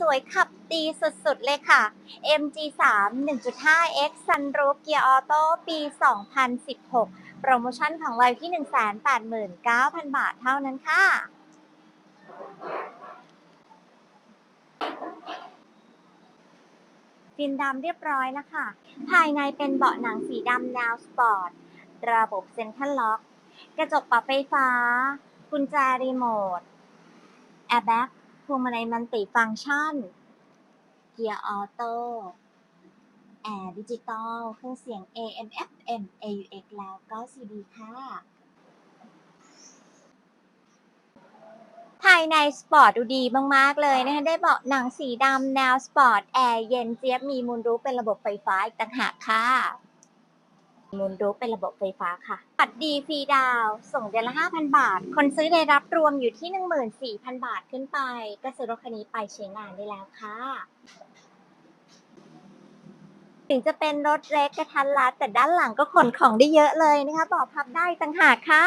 สวยๆ ขับดีสุดๆ เลยค่ะ MG3 1.5X Sunroof Gear Auto ปี 2016 โปรโมชั่นของเราอยู่ที่ 189,000 บาทเท่านั้นค่ะฟินดำเรียบร้อยแล้วค่ะ ภายในเป็นเบาะหนังสีดำแนวสปอร์ต ระบบเซ็นทรัลล็อก กระจกปรับไฟฟ้า กุญแจรีโมท แอร์แบ็ก วงมาลัยมันติฟังก์ชัน เกียร์ออโต้ แอร์ดิจิตอล เครื่องเสียง AM FM AUX แล้วก็ CD ค่ะ ภายในสปอร์ตดูดีมาก ๆ เลยนะคะ ได้เบาะหนังสีดำแนวสปอร์ต แอร์เย็นเจี๊ยบ มีมูลรูปเป็นระบบไฟฟ้าอีกต่างหากค่ะ มูลรูปเป็นระบบไฟฟ้าค่ะบัตรดีฟรีดาว ส่งเดือนละ 5,000 บาท คนซื้อได้รับรวมอยู่ที่ 14,000 บาทขึ้นไป ก็ซื้อรถคันนี้ไปใช้งานได้แล้วค่ะ ถึงจะเป็นรถเล็กกระทันรัดแต่ด้านหลังก็ขนของได้เยอะเลยนะคะบอกพับได้ต่างหากค่ะ